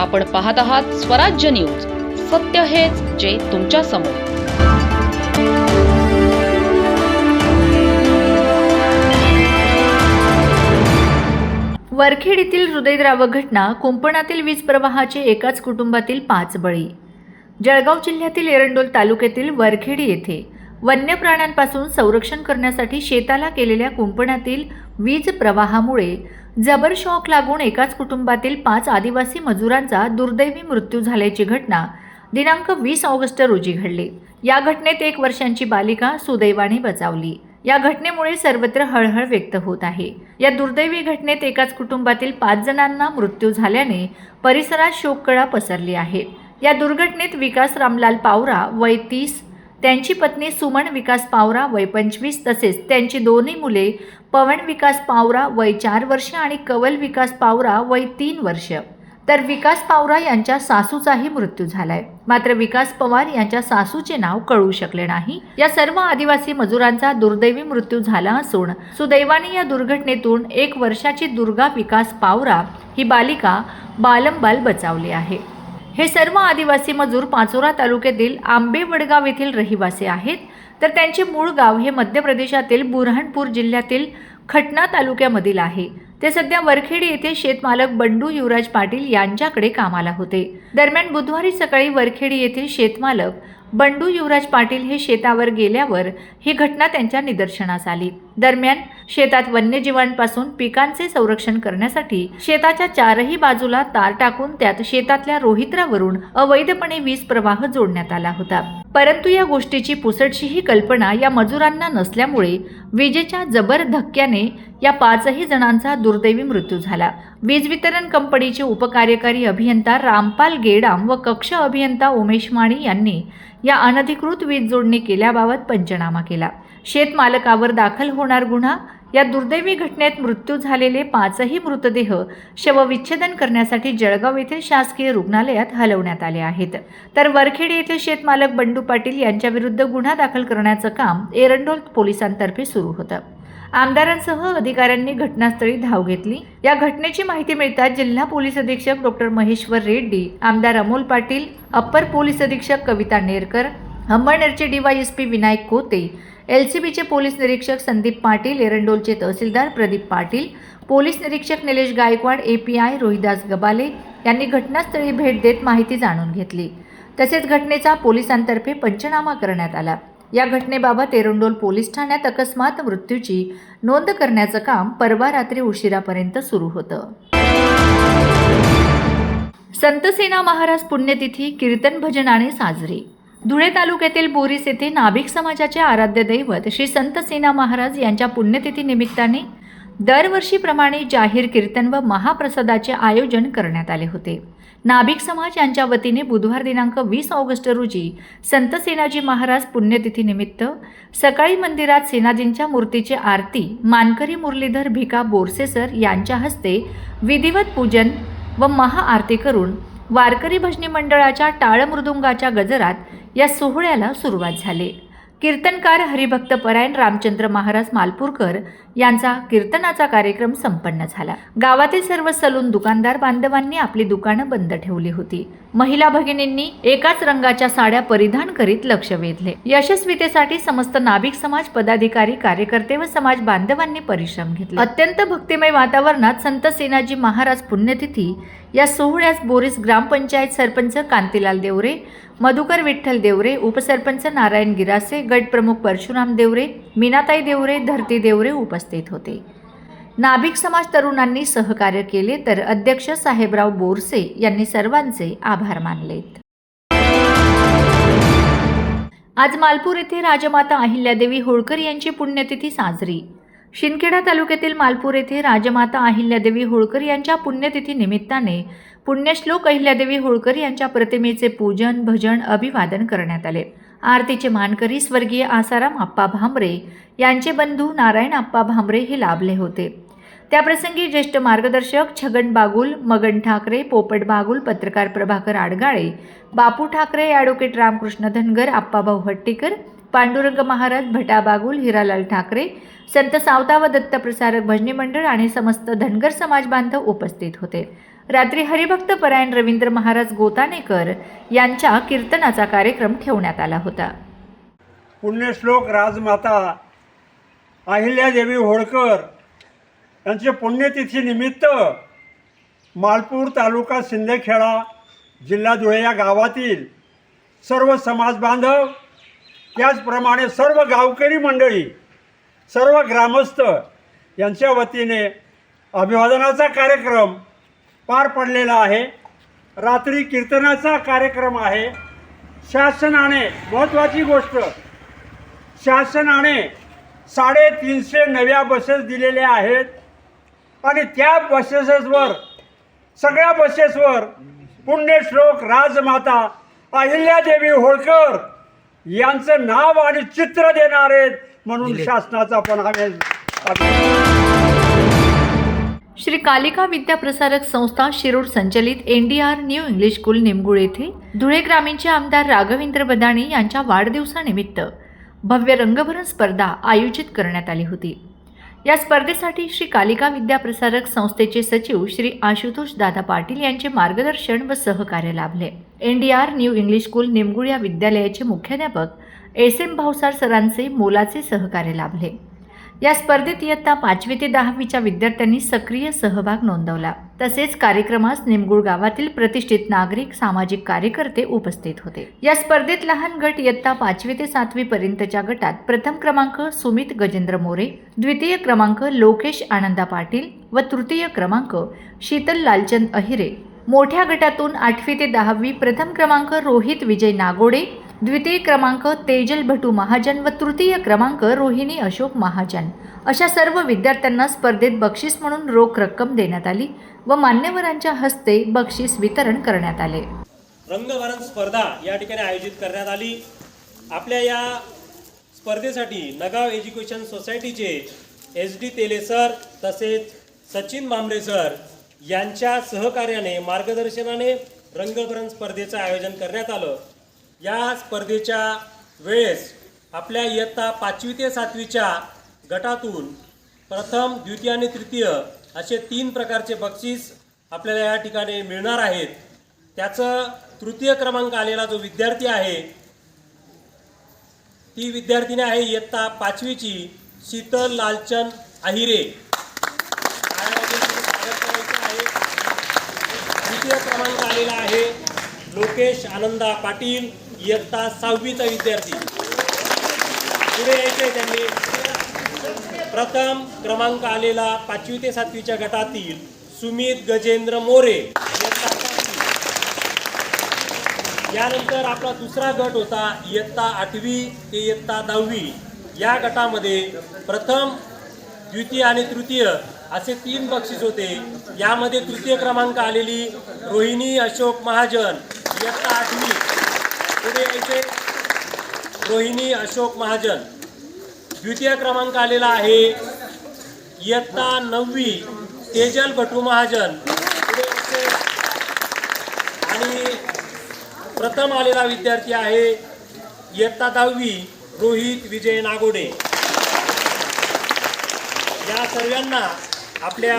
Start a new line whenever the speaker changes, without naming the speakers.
आपण पाहत आहात स्वराज्य न्यूज. सत्य हेच जे तुमच्यासमोर.
वरखेड येथील हृदयद्रावक घटना कुंपणातील वीज प्रवाहाचे एकाच कुटुंबातील पाच बळी. जळगाव जिल्ह्यातील एरंडोल तालुक्यातील वरखेडी येथे वन्य प्राण्यांपासून संरक्षण करण्यासाठी शेताला केलेल्या कुंपणातील वीज प्रवाहामुळे जबर शॉक लागून एकाच कुटुंबातील पाच आदिवासी मजुरांचा दुर्दैवी मृत्यू झाल्याची घटना दिनांक वीस ऑगस्ट रोजी घडली. या घटनेत एक वर्षांची बालिका सुदैवाने बचावली. या घटनेमुळे सर्वत्र हळहळ व्यक्त होत आहे. या दुर्दैवी घटनेत एकाच कुटुंबातील पाच जणांना मृत्यू झाल्याने परिसरात शोककळा पसरली आहे. या दुर्घटनेत विकास रामलाल पावरा वय तीस त्यांची पत्नी सुमन विकास पावरा वय पंचवीस तसेच त्यांची दोन्ही मुले पवन विकास पावरा वय चार वर्ष आणि कवल विकास पावरा वय तीन वर्ष. तर विकास पावरा यांच्या सासूचाही मृत्यू झालाय. मात्र विकास पवार यांच्या सासूचे नाव कळू शकले नाही. या सर्व आदिवासी मजुरांचा दुर्दैवी मृत्यू झाला असून सुदैवाने या दुर्घटनेतून एक वर्षाची दुर्गा विकास पावरा ही बालिका बालंबाल बचावली आहे. हे सर्व आदिवासी मजूर पाचोरा तालुक्यातील आंबेवडगाव येथील रहिवासी आहेत. तर त्यांचे मूळ गाव हे मध्य प्रदेशातील बुरहानपूर जिल्ह्यातील खटना तालुक्यामधील आहे. ते सध्या वरखेडी येथे शेतमालक बंडू युवराज पाटील यांच्याकडे कामाला होते. दरम्यान बुधवारी सकाळी वरखेडी येथील शेतमालक बंडू युवराज पाटील हे शेतावर गेल्यावर ही घटना त्यांच्या निदर्शनास आली. दरम्यान शेतात वन्यजीवांपासून पिकांचे संरक्षण करण्यासाठी शेताच्या चारही बाजूला तार टाकून त्यात शेतातल्या रोहित्रावरून अवैधपणे वीज प्रवाह जोडण्यात आला होता. परंतु या गोष्टीची पुसटशीही कल्पना या मजुरांना नसल्यामुळे विजेच्या जबर धक्क्याने या पाचही जणांचा दुर्दैवी मृत्यू झाला. वीज वितरण कंपनीचे उपकार्यकारी अभियंता रामपाल गेडाम व कक्ष अभियंता उमेश माणी यांनी या अनधिकृत वीज जोडणी केल्याबाबत पंचनामा केला. शेतमालकावर दाखल होणार गुन्हा या दुर्दैवी घटनेत मृत्यू झालेले पाचही मृतदेह शवविच्छेदन करण्यासाठी जळगाव येथील शासकीय रुग्णालयात हलवण्यात आले आहेत. तर वरखेड येथील शेतमालक बंडू पाटील यांच्याविरुद्ध गुन्हा दाखल करण्याचं काम एरंडोल पोलिसांतर्फे सुरू होतं. आमदारांसह अधिकाऱ्यांनी घटनास्थळी धाव घेतली. या घटनेची माहिती मिळताच जिल्हा पोलीस अधीक्षक डॉक्टर महेश्वर रेड्डी आमदार अमोल पाटील अप्पर पोलीस अधीक्षक Kavita Nerkar अंबळनेरचे DYSP Vinayak Kote L C बीचे पोलीस निरीक्षक संदीप पाटील एरंडोलचे तहसीलदार प्रदीप पाटील पोलीस निरीक्षक Nilesh Gaikwad A P I Rohidas Gabale यांनी घटनास्थळी भेट देत माहिती जाणून घेतली. तसेच घटनेचा पोलिसांतर्फे पंचनामा करण्यात आला. या घटनेबाबत एरंडोल पोलीस ठाण्यात अकस्मात मृत्यूची नोंद करण्याचं काम परवा रात्री उशिरापर्यंत सुरू होतं. संतसेना महाराज पुण्यतिथी कीर्तन भजनाने साजरी धुळे तालुक्यातील बोरीस येथे नाभिक समाजाचे आराध्य दैवत श्री संत सेना महाराज यांच्या पुण्यतिथी निमित्ताने दरवर्षीप्रमाणे जाहीर कीर्तन व महाप्रसादाचे आयोजन करण्यात आले होते. नाभिक समाज यांच्या वतीने बुधवार दिनांक वीस ऑगस्ट रोजी संत सेनाजी महाराज पुण्यतिथीनिमित्त सकाळी मंदिरात सेनाजींच्या मूर्तीची आरती मानकरी मुरलीधर भिका बोरसेसर यांच्या हस्ते विधिवत पूजन व महाआरती करून वारकरी भजनी मंडळाच्या टाळमृदुंगाच्या गजरात या सोहळ्याला सुरुवात झाली. कीर्तनकार हरिभक्त परायण रामचंद्र महाराज मालपूरकर यांचा कीर्तनाचा कार्यक्रम संपन्न झाला. गावातील सर्व सलून दुकानदार बांधवांनी आपली दुकानं बंद ठेवली होती. महिला भगिनींनी एकाच रंगाच्या साड्या परिधान करीत लक्ष वेधले. यशस्वीतेसाठी समस्त नाभिक समाज पदाधिकारी कार्यकर्ते व समाज बांधवांनी परिश्रम घेतले. अत्यंत भक्तिमय वातावरणात संत सेनाजी महाराज पुण्यतिथी या सोहळ्यास बोरीस ग्रामपंचायत सरपंच कांतीलाल देवरे मधुकर विठ्ठल देवरे उपसरपंच नारायण गिरासे गट प्रमुख परशुराम देवरे मीनाताई देवरे धरती देवरे उपस्थित होते. नाभिक समाज तरुणांनी सहकार्य केले तर अध्यक्ष साहेबराव बोरसे यांनी सर्वांचे आभार मानलेत. आज मालपूर येथे राजमाता अहिल्यादेवी होळकर यांची पुण्यतिथी साजरी. शिंदखेडा तालुक्यातील मालपूर येथे राजमाता अहिल्यादेवी होळकर यांच्या पुण्यतिथी निमित्ताने पुण्यश्लोक अहिल्यादेवी होळकर यांच्या प्रतिमेचे पूजन भजन अभिवादन करण्यात आले. आरतीचे मानकरी स्वर्गीय आसाराम आप्पा भांबरे यांचे बंधू नारायण आप्पा भांबरे हे लाभले होते. त्याप्रसंगी ज्येष्ठ मार्गदर्शक छगन बागुल मगन ठाकरे पोपट बागुल पत्रकार प्रभाकर आडगाळे बापू ठाकरे ॲडव्होकेट रामकृष्ण धनगर आप्पाभाऊ हट्टीकर पांडुरंग महाराज भटा बागुल हिरालाल ठाकरे संत सावता व दत्त प्रसारक भजनी मंडळ आणि समस्त धनगर समाज बांधव उपस्थित होते. रात्री हरिभक्त परायण रवींद्र महाराज गोतानेकर यांच्या कीर्तनाचा कार्यक्रम ठेवण्यात आला होता.
पुण्यश्लोक राजमाता अहिल्यादेवी होळकर यांचे पुण्यतिथीनिमित्त मालपूर तालुका शिंदेखेडा जिल्हा धुळे या गावातील सर्व समाज बांधव त्याचप्रमाणे सर्व गावकरी मंडळी सर्व ग्रामस्थ यांच्या वतीने अभिवादनाचा कार्यक्रम पार पडलेला आहे. रात्री कीर्तनाचा कार्यक्रम आहे. शासनाने महत्त्वाची गोष्ट शासनाने साडेतीनशे नव्या बसेस दिलेल्या आहेत. आणि त्या बसेसवर सगळ्या बसेसवर पुण्यश्लोक राजमाता अहिल्यादेवी होळकर यांचं नाव आणि चित्र देणार आहेत म्हणून शासनाचा पण आम्ही
श्री कालिका विद्याप्रसारक संस्था शिरूर संचलित N D R new English school Nimgul येथे धुळे ग्रामीणचे आमदार राघवेंद्र बदाणे यांच्या वाढदिवसानिमित्त भव्य रंगभरण स्पर्धा आयोजित करण्यात आली होती. या स्पर्धेसाठी श्री कालिका विद्याप्रसारक संस्थेचे सचिव श्री आशुतोष दादा पाटील यांचे मार्गदर्शन व सहकार्य लाभले. N D R new English school Nimgul या विद्यालयाचे मुख्याध्यापक एस एम भावसार सरांचे मोलाचे सहकार्य लाभले. या स्पर्धेत इयत्ता पाचवी ते दहावीच्या विद्यार्थ्यांनी सक्रिय सहभाग नोंदवला. तसेच कार्यक्रमास निमगुळ गावातील प्रतिष्ठित नागरिक सामाजिक कार्यकर्ते उपस्थित होते. या स्पर्धेत लहान गट इयत्ता पाचवी ते सातवी पर्यंतच्या गटात प्रथम क्रमांक सुमित गजेंद्र मोरे द्वितीय क्रमांक लोकेश आनंदा पाटील व तृतीय क्रमांक शीतल लालचंद अहिरे. मोठ्या गटातून आठवी ते दहावी प्रथम क्रमांक रोहित विजय नागोडे द्वितीय क्रमांक तेजल भटू महाजन व तृतीय क्रमांक रोहिणी अशोक महाजन. अशा सर्व विद्यार्थ्यांना स्पर्धेत बक्षीस म्हणून रोख रक्कम देण्यात आली व मान्यवरांच्या हस्ते बक्षीस वितरण करण्यात आले.
रंगभरण स्पर्धा या ठिकाणी आयोजित करण्यात आली. आपल्या या स्पर्धेसाठी नगाव एज्युकेशन सोसायटीचे एस डी तेले सर तसेच सचिन मामरे सर यांच्या सहकार्याने मार्गदर्शनाने रंगभरण स्पर्धेचं आयोजन करण्यात आलं. या स्पर्धेच्या वेळेस आपल्या इयत्ता पाचवी ते सातवीच्या गटातून प्रथम द्वितीय आणि तृतीय असे तीन प्रकारचे बक्षीस आपल्याला या ठिकाणी मिळणार आहेत. त्याचं तृतीय क्रमांक आलेला जो विद्यार्थी आहे ती विद्यार्थिनी आहे इयत्ता पाचवीची शीतल लालचंद आहिरे द्वितीय क्रमांक आलेला आहे लोकेश आनंदा पाटील. इयत्ता सहावीचा विद्यार्थी. पुढे यायचे त्यांनी. प्रथम क्रमांक आलेला पाचवी ते सातवीच्या गटातील सुमित गजेंद्र मोरे. यानंतर आपला दुसरा गट होता इयत्ता आठवी ते इयत्ता दहावी. या गटामध्ये प्रथम द्वितीय आणि तृतीय असे तीन बक्षीस होते. यामध्ये तृतीय क्रमांक आलेली रोहिणी अशोक महाजन. इयत्ता आठवी. पुढे यायचे. रोहिणी अशोक महाजन. द्वितीय क्रमांक आलेला आहे. इयत्ता नववी तेजल भटू महाजन. आणि प्रथम आलेला विद्यार्थी आहे इयत्ता दहावी रोहित विजय नागोडे. या सर्वांना आपल्या